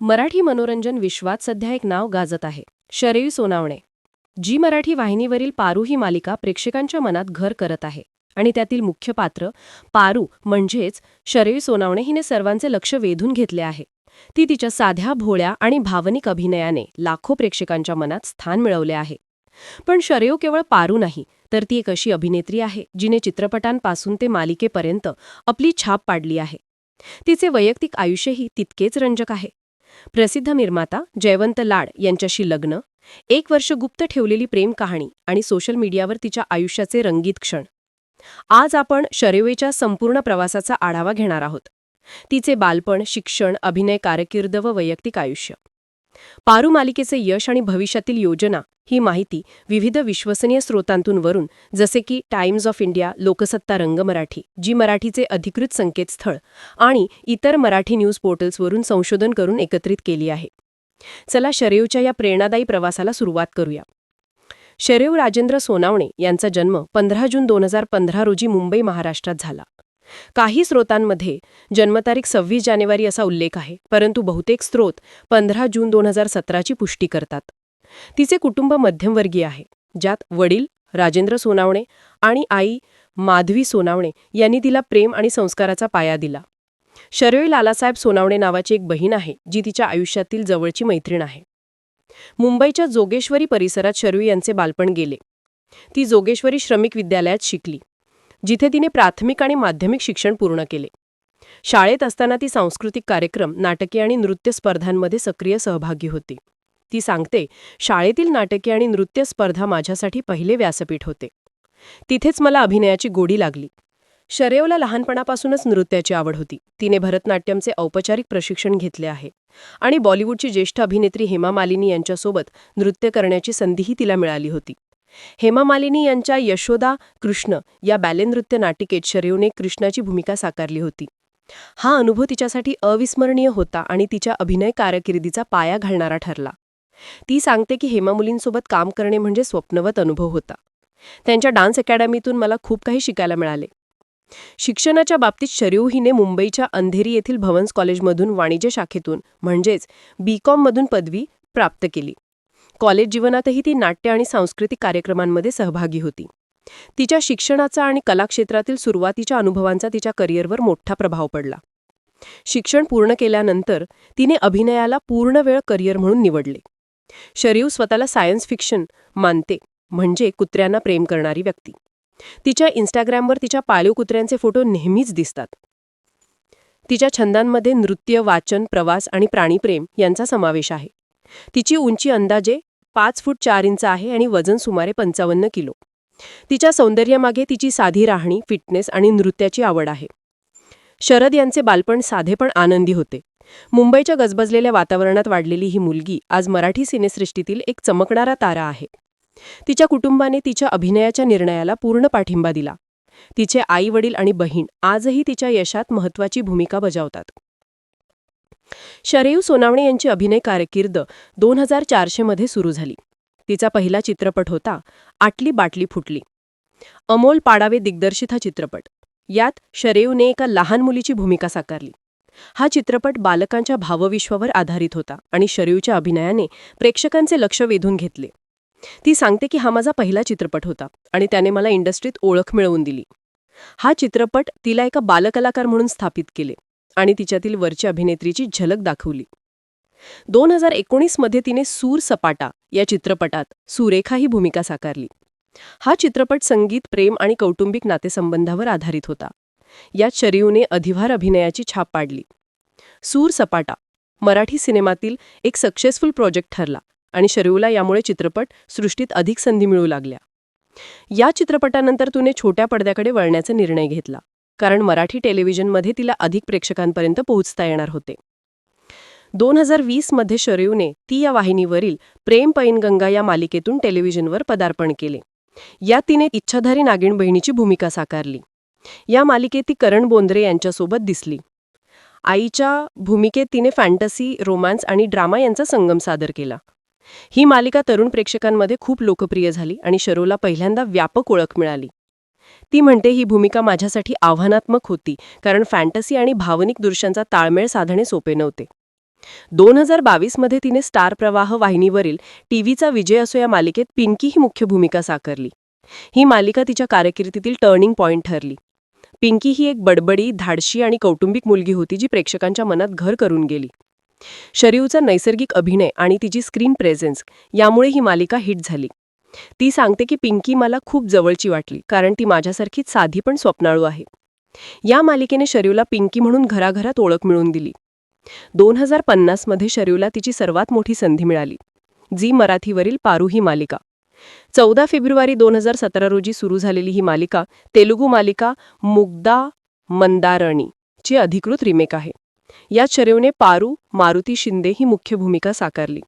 मराठी मनोरंजन विश्वात सध्या एक नाव गाजत आहे. शरयू सोनावणे. जी मराठी वाहिनीवरील पारू ही मालिका प्रेक्षकांच्या मनात घर करत आहे आणि त्यातील मुख्य पात्र पारू म्हणजेच शरयू सोनावणे हिने सर्वांचे लक्ष वेधून घेतले आहे. ती तिच्या साध्या भोळ्या आणि भावनिक अभिनयाने लाखो प्रेक्षकांच्या मनात स्थान मिळवले आहे. पण शरयू केवळ पारू नाही तर ती एक अशी अभिनेत्री आहे जिने चित्रपटांपासून ते मालिकेपर्यंत आपली छाप पाडली आहे. तिचे वैयक्तिक आयुष्यही तितकेच रंजक आहे. प्रसिद्ध निर्माता जयवंत लाड यांच्याशी लग्न एक वर्ष गुप्त ठेवलेली प्रेम कहाणी आणि सोशल मीडियावर तिच्या आयुष्याचे रंगीत क्षण. आज आपण शरेवेच्या संपूर्ण प्रवासाचा आढावा घेणार आहोत. तिचे बालपण शिक्षण अभिनय कारकीर्द व वैयक्तिक आयुष्य. पारू मालिकेचे यश आणि भविष्यातील योजना ही माहिती विविध विश्वसनीय स्रोतांतूनवरून जसे की टाइम्स ऑफ इंडिया लोकसत्ता रंग मराठी जी मराठीचे अधिकृत संकेतस्थळ आणि इतर मराठी न्यूज पोर्टल्सवरून संशोधन करून एकत्रित केली आहे. चला शरेवच्या या प्रेरणादायी प्रवासाला सुरुवात करूया. शरेव राजेंद्र सोनावणे यांचा जन्म पंधरा जून दोन हजार पंधरा रोजी मुंबई महाराष्ट्रात झाला. काही स्रोतांमध्ये जन्मतारीख सव्वीस जानेवारी असा उल्लेख आहे परंतु बहुतेक स्रोत पंधरा जून दोन हजार सतराची पुष्टी करतात. तिचे कुटुंब मध्यमवर्गीय आहे ज्यात वडील राजेंद्र सोनावणे आणि आई माधवी सोनावणे यांनी तिला प्रेम आणि संस्काराचा पाया दिला. शरयू लालासाहेब सोनावणे नावाची एक बहीण आहे जी तिच्या आयुष्यातील जवळची मैत्रीण आहे. मुंबईच्या जोगेश्वरी परिसरात शरयू यांचे बालपण गेले. ती जोगेश्वरी श्रमिक विद्यालयात शिकली जिथे तिने प्राथमिक आणि माध्यमिक शिक्षण पूर्ण केले. शाळेत असताना ती सांस्कृतिक कार्यक्रम नाटके आणि नृत्य स्पर्धांमध्ये सक्रिय सहभागी होती. ती सांगते शाळेतील नाटके आणि नृत्य स्पर्धा माझ्यासाठी पहिले व्यासपीठ होते. तिथेच मला अभिनयाची गोडी लागली. शरेवला लहानपणापासूनच नृत्याची आवड होती. तिने भरतनाट्यमचे औपचारिक प्रशिक्षण घेतले आहे. आणि बॉलिवूडची ज्येष्ठ अभिनेत्री हेमा मालिनी यांच्यासोबत नृत्य करण्याची संधीही तिला मिळाली होती. हेमा मालिनी यांच्या यशोदा कृष्ण या बॅलेनृत्य नाटिकेत शरेवने कृष्णाची भूमिका साकारली होती. हा अनुभव तिच्यासाठी अविस्मरणीय होता आणि तिच्या अभिनय कारकिर्दीचा पाया घालणारा ठरला. ती सांगते की हेमा मुलींसोबत काम करणे म्हणजे स्वप्नवत अनुभव होता. त्यांच्या डान्स अकॅडमीतून मला खूप काही शिकायला मिळाले. शिक्षणाच्या बाबतीत शरीव हिने मुंबईच्या अंधेरी येथील भवन्स कॉलेजमधून वाणिज्य शाखेतून म्हणजेच बी कॉममधून पदवी प्राप्त केली. कॉलेज जीवनातही ती नाट्य आणि सांस्कृतिक कार्यक्रमांमध्ये सहभागी होती. तिच्या शिक्षणाचा आणि कलाक्षेत्रातील सुरुवातीच्या अनुभवांचा तिच्या करिअरवर मोठा प्रभाव पडला. शिक्षण पूर्ण केल्यानंतर तिने अभिनयाला पूर्ण वेळ करिअर म्हणून निवडले. शरीव स्वतःला सायन्स फिक्शन मानते म्हणजे कुत्र्यांना प्रेम करणारी व्यक्ती. तिच्या इन्स्टाग्रामवर तिच्या पाळीव कुत्र्यांचे फोटो नेहमीच दिसतात. तिच्या छंदांमध्ये नृत्य वाचन प्रवास आणि प्राणीप्रेम यांचा समावेश आहे. तिची उंची अंदाजे पाच फूट चार इंच आहे आणि वजन सुमारे पंचावन्न किलो. तिच्या सौंदर्यामागे तिची साधी राहणी फिटनेस आणि नृत्याची आवड आहे. शरद यांचे बालपण साधे पण आनंदी होते. मुंबईच्या गजबजलेल्या वातावरणात वाढलेली ही मुलगी आज मराठी सिनेसृष्टीतील एक चमकणारा तारा आहे. तिच्या कुटुंबाने तिच्या अभिनयाच्या निर्णयाला पूर्ण पाठिंबा दिला. तिचे आई वडील आणि बहीण आजही तिच्या यशात महत्वाची भूमिका बजावतात. शरेयू सोनावणे यांची अभिनय कारकीर्द दोन हजार चारशेमध्ये सुरू झाली. तिचा पहिला चित्रपट होता आटली बाटली फुटली. अमोल पाडावे दिग्दर्शित हा चित्रपट. यात शरेयूने एका लहान मुलीची भूमिका साकारली. हा चित्रपट बालकांच्या भावविश्वावर आधारित होता आणि शरीवच्या अभिनयाने प्रेक्षकांचे लक्ष वेधून घेतले. ती सांगते की हा माझा पहिला चित्रपट होता आणि त्याने मला इंडस्ट्रीत ओळख मिळवून दिली. हा चित्रपट तिला एका बालकलाकार म्हणून स्थापित केले आणि तिच्यातील वरच्या अभिनेत्रीची झलक दाखवली. दोन हजार एकोणीसमध्ये तिने सूर सपाटा या चित्रपटात सुरेखा ही भूमिका साकारली. हा चित्रपट संगीत प्रेम आणि कौटुंबिक नातेसंबंधावर आधारित होता. यात शरीवने अधिभार अभिनयाची छाप पाडली. सूर सपाटा मराठी सिनेमातील एक सक्सेसफुल प्रोजेक्ट ठरला आणि शरीवला यामुळे चित्रपट सृष्टीत अधिक संधी मिळू लागल्या. या चित्रपटानंतर तुने छोट्या पडद्याकडे वळण्याचा निर्णय घेतला कारण मराठी टेलिव्हिजनमध्ये तिला अधिक प्रेक्षकांपर्यंत पोहोचता येणार होते. दोन हजार वीसमध्ये शरयूने ती या वाहिनीवरील प्रेम पैनगंगा या मालिकेतून टेलिव्हिजनवर पदार्पण केले. या तिने इच्छाधारी नागिण बहिणीची भूमिका साकारली. या मालिकेत ती करण बोंद्रे यांच्यासोबत दिसली. आईच्या भूमिकेत तिने फॅन्टसी रोमांस आणि ड्रामा यांचा संगम सादर केला. ही मालिका तरुण प्रेक्षकांमध्ये खूप लोकप्रिय झाली आणि शरोला पहिल्यांदा व्यापक ओळख मिळाली. ती म्हणते ही भूमिका माझ्यासाठी आव्हानात्मक होती कारण फॅन्टसी आणि भावनिक दृश्यांचा ताळमेळ साधणे सोपे नव्हते. दोन हजार बावीसमध्ये तिने स्टार प्रवाह वाहिनीवरील टीव्हीचा विजय असो या मालिकेत पिंकी ही मुख्य भूमिका साकारली. ही मालिका तिच्या कारकिर्दीतील टर्निंग पॉइंट ठरली. पिंकी ही एक बडबडी धाडशी आणि कौटुंबिक मुलगी होती जी प्रेक्षकांच्या मनात घर करून गेली. शरीवचा नैसर्गिक अभिनय आणि तिची स्क्रीन प्रेझेन्स यामुळे ही मालिका हिट झाली. ती सांगते की पिंकी मला खूप जवळची वाटली कारण ती माझ्यासारखीच साधी पण स्वप्नाळू आहे. या मालिकेने शरीवला पिंकी म्हणून घराघरात ओळख मिळवून दिली. दोन हजार पन्नासमध्ये शरीवला तिची सर्वात मोठी संधी मिळाली जी मराठीवरील पारू ही मालिका. चौदा फेब्रुवारी दोन हजार सतरा रोजी सुरू झालेली ही मालिका तेलुगू मालिका मुग्धा मंदारणी ची अधिकृत रिमेक आहे. यात शरीवने पारू मारुती शिंदे ही मुख्य भूमिका साकारली.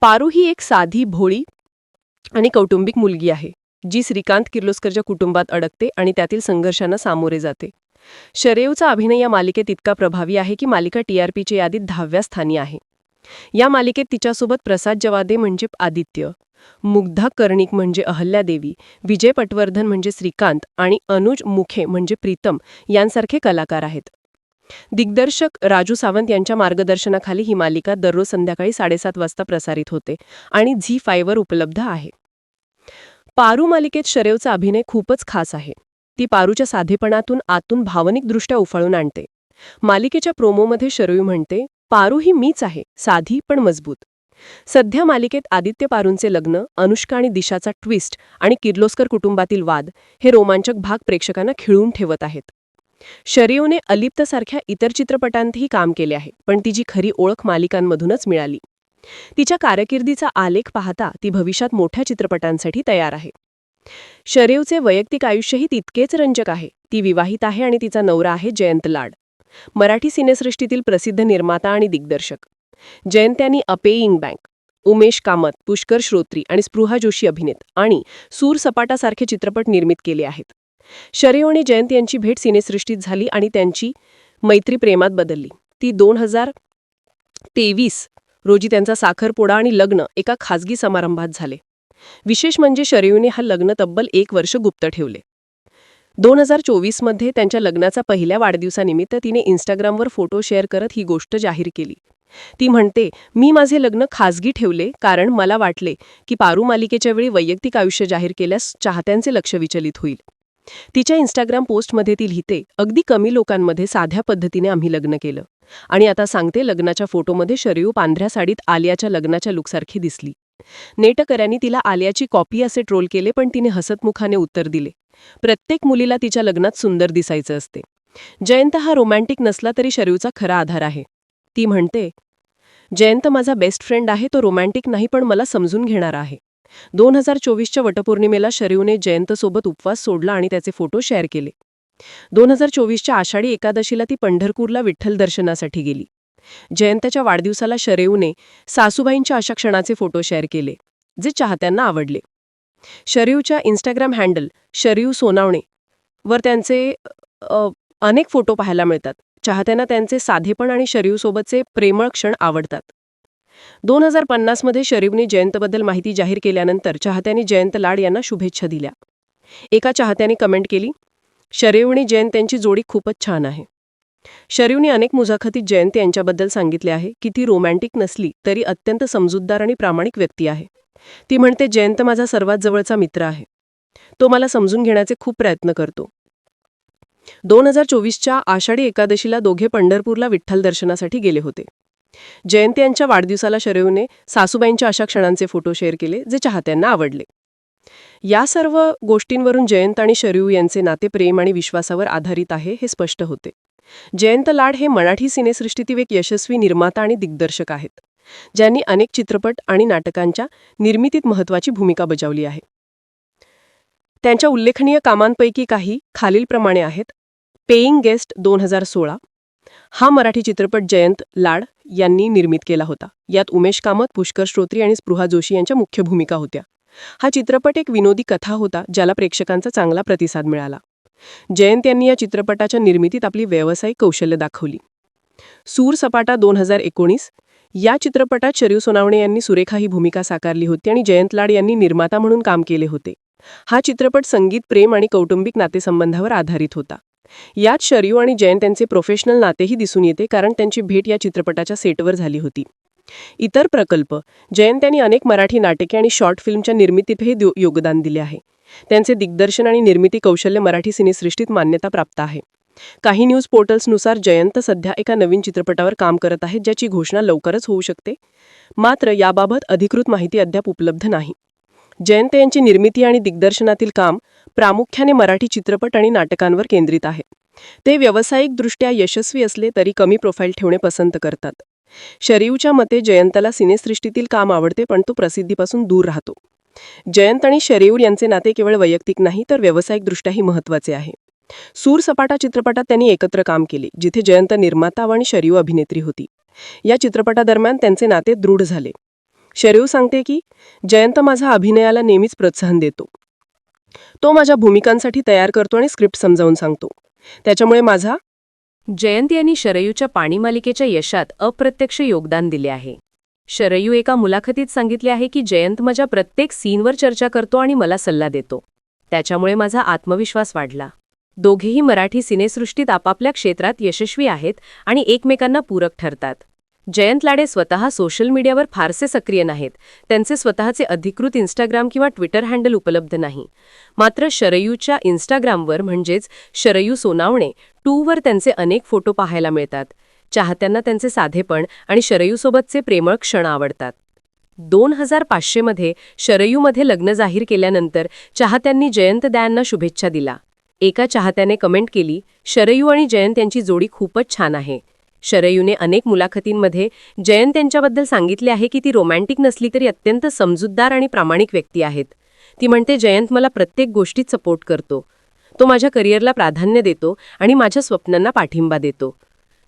पारू ही एक साधी भोळी आणि कौटुंबिक मुलगी आहे जी श्रीकांत किर्लोस्करच्या कुटुंबात अडकते आणि त्यातील संघर्षांना सामोरे जाते. शरेवचा अभिनय या मालिकेत इतका प्रभावी आहे की मालिका टीआरपीच्या यादीत दहाव्या स्थानी आहे. या मालिकेत तिच्यासोबत प्रसाद जवादे म्हणजे आदित्य मुग्धा कर्णिक म्हणजे अहल्यादेवी विजय पटवर्धन म्हणजे श्रीकांत आणि अनुज मुखे म्हणजे प्रीतम यांसारखे कलाकार आहेत. दिग्दर्शक राजू सावंत यांच्या मार्गदर्शनाखाली ही मालिका दररोज संध्याकाळी साडेसात वाजता प्रसारित होते आणि झी फायवर उपलब्ध आहे. पारू मालिकेत शरेवचा अभिनय खूपच खास आहे. ती पारूच्या साधेपणातून आतून भावनिकदृष्ट्या उफाळून आणते. मालिकेच्या प्रोमोमध्ये शरयू म्हणते पारू ही मीच आहे साधी पण मजबूत. सध्या मालिकेत आदित्य पारूंचे लग्न अनुष्का आणि दिशाचा ट्विस्ट आणि किर्लोस्कर कुटुंबातील वाद हे रोमांचक भाग प्रेक्षकांना खिळून ठेवत आहेत. शरीवने अलिप्तसारख्या इतर चित्रपटांतही काम केले आहे पण तिची खरी ओळख मालिकांमधूनच मिळाली. तिच्या कारकिर्दीचा आलेख पाहता ती भविष्यात मोठ्या चित्रपटांसाठी तयार आहे. शरीवचे वैयक्तिक आयुष्यही तितकेच रंजक आहे ती विवाहित आहे आणि तिचा नवरा आहे जयंत लाड. मराठी सिनेसृष्टीतील प्रसिद्ध निर्माता आणि दिग्दर्शक. जयंत्यांनी अपेईंग बँक उमेश कामत पुष्कर श्रोत्री आणि स्पृहा जोशी अभिनेत आणि सूर सपाटासारखे चित्रपट निर्मित केले आहेत. शरीव आणि जयंत यांची भेट सिनेसृष्टीत झाली आणि त्यांची मैत्री प्रेमात बदलली. ती दोन हजार तेवीस रोजी त्यांचा साखरपोडा आणि लग्न एका खासगी समारंभात झाले. विशेष म्हणजे शरीवने हा लग्न तब्बल एक वर्ष गुप्त ठेवले. दोन हजार चोवीसमध्ये त्यांच्या लग्नाचा पहिल्या वाढदिवसानिमित्त तिने इन्स्टाग्रामवर फोटो शेअर करत ही गोष्ट जाहीर केली. ती म्हणते मी माझे लग्न खासगी ठेवले कारण मला वाटले की पारू मालिकेच्या वेळी वैयक्तिक आयुष्य जाहीर केल्यास चाहत्यांचे लक्ष विचलित होईल. तिच्या इंस्टाग्राम पोस्टमध्ये ती लिहिते अगदी कमी लोकांमध्ये साध्या पद्धतीने आम्ही लग्न केलं आणि आता सांगते लग्नाच्या फोटोमध्ये शरीव पांढऱ्या साडीत आलियाच्या लग्नाच्या लुकसारखी दिसली. नेटकऱ्यांनी तिला आलियाची कॉपी असे ट्रोल केले पण तिने हसतमुखाने उत्तर दिले. प्रत्येक मुलीला तिच्या लग्नात सुंदर दिसायचं असते. जयंत हा रोमॅन्टिक नसला तरी शरीवचा खरा आधार आहे. ती म्हणते जयंत माझा बेस्ट फ्रेंड आहे तो रोमॅन्टिक नाही पण मला समजून घेणार आहे. दोन हजार चोवीसच्या वटपौर्णिमेला शरीवने जयंतसोबत उपवास सोडला आणि त्याचे फोटो शेअर केले. दोन हजार चोवीसच्या आषाढी एकादशीला ती पंढरपूरला विठ्ठल दर्शनासाठी गेली. जयंतच्या वाढदिवसाला शरेवने सासूबाईंच्या अशा क्षणाचे फोटो शेअर केले जे चाहत्यांना आवडले. शरीवच्या इन्स्टाग्राम हँडल शरीव सोनावणे वर त्यांचे अनेक फोटो पाहायला मिळतात. चाहत्यांना त्यांचे साधेपण आणि शरीवसोबतचे प्रेमळ क्षण आवडतात. दोन हजार पन्नासमध्ये शरीफने जयंतबद्दल माहिती जाहीर केल्यानंतर चाहत्यांनी जयंत लाड यांना शुभेच्छा दिल्या. एका चाहत्याने कमेंट केली शरीव आणि जयंत यांची जोडी खूपच छान आहे. शरीवने अनेक मुजाखतीत जयंत यांच्याबद्दल सांगितले आहे की ती रोमॅन्टिक नसली तरी अत्यंत समजूतदार आणि प्रामाणिक व्यक्ती आहे. ती म्हणते जयंत माझा सर्वात जवळचा मित्र आहे. तो मला समजून घेण्याचे खूप प्रयत्न करतो. दोन हजार चोवीसच्या आषाढी एकादशीला दोघे पंढरपूरला विठ्ठल दर्शनासाठी गेले होते. जयंत यांच्या वाढदिवसाला शरयूने सासूबाईंच्या अशा क्षणांचे फोटो शेअर केले जे चाहत्यांना आवडले. या सर्व गोष्टींवरून जयंत आणि शरयू यांचे नाते प्रेम आणि विश्वासावर आधारित आहे हे स्पष्ट होते. जयंत लाड हे मराठी सिनेसृष्टीतील एक यशस्वी निर्माता आणि दिग्दर्शक आहेत ज्यांनी अनेक चित्रपट आणि नाटकांच्या निर्मितीत महत्त्वाची भूमिका बजावली आहे. त्यांच्या उल्लेखनीय कामांपैकी काही खालीलप्रमाणे आहेत. पेईंग गेस्ट दोन हजार सोळा. हा मराठी चित्रपट जयंत लाड यांनी निर्मित केला होता. यात उमेश कामत पुष्कर श्रोत्री आणि स्पृहा जोशी यांच्या मुख्य भूमिका होत्या. हा चित्रपट एक विनोदी कथा होता ज्याला प्रेक्षकांचा चांगला प्रतिसाद मिळाला. जयंत यांनी या चित्रपटाच्या निर्मितीत आपली व्यावसायिक कौशल्य दाखवली. सूर सपाटा दोन हजार एकोणीस. या चित्रपटात शरीव सोनावणे यांनी सुरेखा ही भूमिका साकारली होती आणि जयंत लाड यांनी निर्माता म्हणून काम केले होते. हा चित्रपट संगीत प्रेम आणि कौटुंबिक नातेसंबंधावर आधारित होता. यात शरयू आणि जयंत यांचे प्रोफेशनल नातेही दिसून येते कारण त्यांची भेट या चित्रपटाच्या सेटवर झाली होती. इतर प्रकल्प जयंत यांनी अनेक मराठी नाटके आणि शॉर्ट फिल्मच्या निर्मितीतही योगदान दिले आहे. त्यांचे दिग्दर्शन आणि निर्मिती कौशल्य मराठी सिनेसृष्टीत मान्यता प्राप्त आहे. काही न्यूज पोर्टल्सनुसार जयंत सध्या एका नवीन चित्रपटावर काम करत आहेत ज्याची घोषणा लवकरच होऊ शकते. मात्र याबाबत अधिकृत माहिती अद्याप उपलब्ध नाही. जयंत यांची निर्मिती आणि दिग्दर्शनातील काम प्रामुख्याने मराठी चित्रपट आणि नाटकांवर केंद्रित आहे. ते व्यावसायिकदृष्ट्या यशस्वी असले तरी कमी प्रोफाईल ठेवणे पसंत करतात. शरीवच्या मते जयंतला सिनेसृष्टीतील काम आवडते पण तो प्रसिद्धीपासून दूर राहतो. जयंत आणि शरीऊर यांचे नाते केवळ वैयक्तिक नाही तर व्यावसायिकदृष्ट्याही महत्त्वाचे आहे. सूर सपाटा चित्रपटात त्यांनी एकत्र काम केले जिथे जयंत निर्माता आणि शरीव अभिनेत्री होती. या चित्रपटादरम्यान त्यांचे नाते दृढ झाले. शरीव सांगते की जयंत माझा अभिनयाला नेहमीच प्रोत्साहन देतो. तो माझ्या भूमिकांसाठी तयार करतो आणि स्क्रिप्ट समजावून सांगतो. त्याच्यामुळे माझा जयंत यांनी शरयूच्या पाणी मालिकेच्या यशात अप्रत्यक्ष योगदान दिले आहे. शरयू एका मुलाखतीत सांगितले आहे की जयंत माझ्या प्रत्येक सीनवर चर्चा करतो आणि मला सल्ला देतो. त्याच्यामुळे माझा आत्मविश्वास वाढला. दोघेही मराठी सिनेसृष्टीत आपापल्या क्षेत्रात यशस्वी आहेत आणि एकमेकांना पूरक ठरतात. जयंत लाडे स्वतः सोशल मीडियावर फारसे सक्रिय नाहीत. त्यांचे स्वतःचे अधिकृत इंस्टाग्राम किंवा ट्विटर हँडल उपलब्ध नाही. मात्र शरयूच्या इंस्टाग्रामवर म्हणजेच शरयू सोनावणे टूवर त्यांचे अनेक फोटो पाहायला मिळतात. चाहत्यांना त्यांचे साधेपण आणि शरयूसोबतचे प्रेमळ क्षण आवडतात. दोन हजार पाचशेमध्ये शरयूमध्ये लग्न जाहीर केल्यानंतर चाहत्यांनी जयंत दयांना शुभेच्छा दिला एका चाहत्याने कमेंट केली शरयू आणि जयंत यांची जोडी खूपच छान आहे. शरयूने अनेक मुलाखतींमध्ये जयंत यांच्याबद्दल सांगितले आहे की ती रोमॅन्टिक नसली तरी अत्यंत समजूतदार आणि प्रामाणिक व्यक्ती आहेत. ती म्हणते जयंत मला प्रत्येक गोष्टीत सपोर्ट करतो. तो माझ्या करिअरला प्राधान्य देतो आणि माझ्या स्वप्नांना पाठिंबा देतो.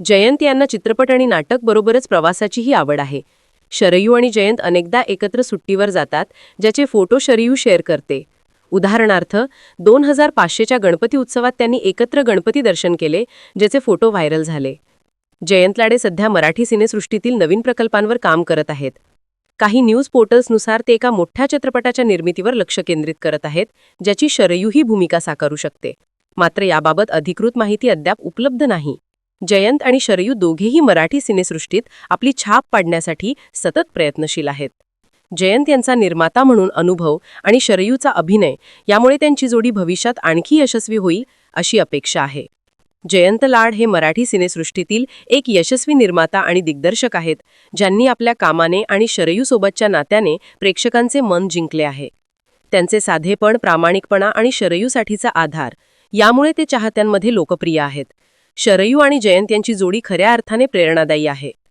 जयंत यांना चित्रपट आणि नाटक बरोबरच प्रवासाचीही आवड आहे. शरयू आणि जयंत अनेकदा एकत्र सुट्टीवर जातात ज्याचे फोटो शरयू शेअर करते. उदाहरणार्थ दोन हजार पाचशेच्या गणपती उत्सवात त्यांनी एकत्र गणपती दर्शन केले ज्याचे फोटो व्हायरल झाले. जयंत लाडे सध्या मराठी सिनेसृष्टीतील नवीन प्रकल्पांवर काम करत आहेत. काही न्यूज पोर्टल्सनुसार ते एका मोठ्या चित्रपटाच्या निर्मितीवर लक्ष केंद्रित करत आहेत ज्याची शरयू ही भूमिका साकारू शकते. मात्र याबाबत अधिकृत माहिती अद्याप उपलब्ध नाही. जयंत आणि शरयू दोघेही मराठी सिनेसृष्टीत आपली छाप पाडण्यासाठी सतत प्रयत्नशील आहेत. जयंत यांचा निर्माता म्हणून अनुभव आणि शरयूचा अभिनय यामुळे त्यांची जोडी भविष्यात आणखी यशस्वी होईल अशी अपेक्षा आहे. जयंत लाड हे मराठी सिनेसृष्टीतील एक यशस्वी निर्माता आणि दिग्दर्शक आहेत ज्यांनी आपल्या कामाने आणि शरयूसोबतच्या नात्याने प्रेक्षकांचे मन जिंकले आहे. त्यांचे साधेपण प्रामाणिकपणा आणि शरयूसाठीचा आधार यामुळे ते चाहत्यांमध्ये लोकप्रिय आहेत. शरयू आणि जयंत यांची जोडी खऱ्या अर्थाने प्रेरणादायी आहे.